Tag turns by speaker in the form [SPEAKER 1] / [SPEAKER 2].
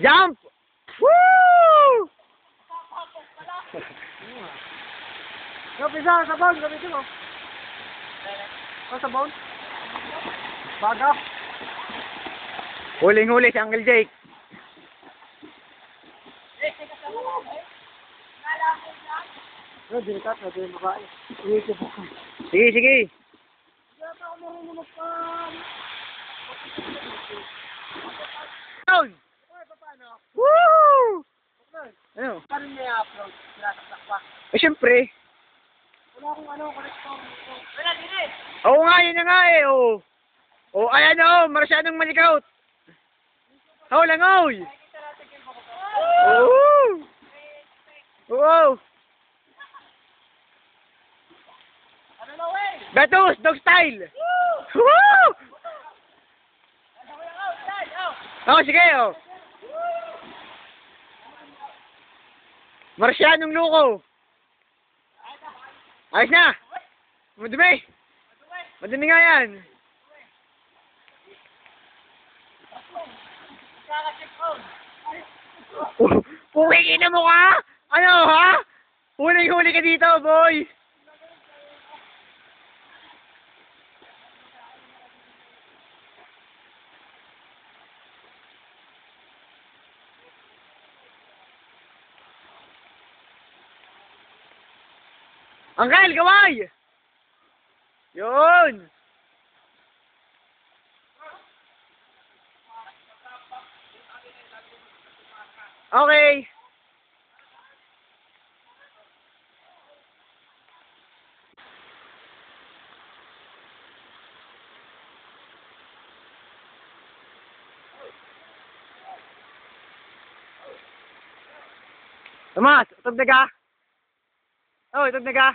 [SPEAKER 1] Jump! Woo!
[SPEAKER 2] Gabi sa sabon, gabi mo. Ano sabon? Baga.
[SPEAKER 1] Huling-huli si Uncle Jake.
[SPEAKER 2] Ano, dinikat na, din babae. Uwi ko po.
[SPEAKER 1] Sige, sige. Down! Woo! Ano?
[SPEAKER 2] Paano i-upload? Sinasaksak pa.
[SPEAKER 1] Eh, syempre.
[SPEAKER 2] Wala akong ano, connector. Wala, din
[SPEAKER 1] Oo nga, yun na nga eh, oo. Oh, ayan oh, marasyanong malikaut. Oh, langoy! Oo! Oo!
[SPEAKER 2] Ano na, wey?
[SPEAKER 1] Betus, dog style! Woo! Oh, sige, oh. Marsyanong luko. Ayos na. Madumi. Madumi nga yan. Puwingin na mo ka? Ano, ha? Huling-huli ka dito, boy. Angkel, gaway! Yun! Okay. Tomas, na ka? Oh, utog na ka?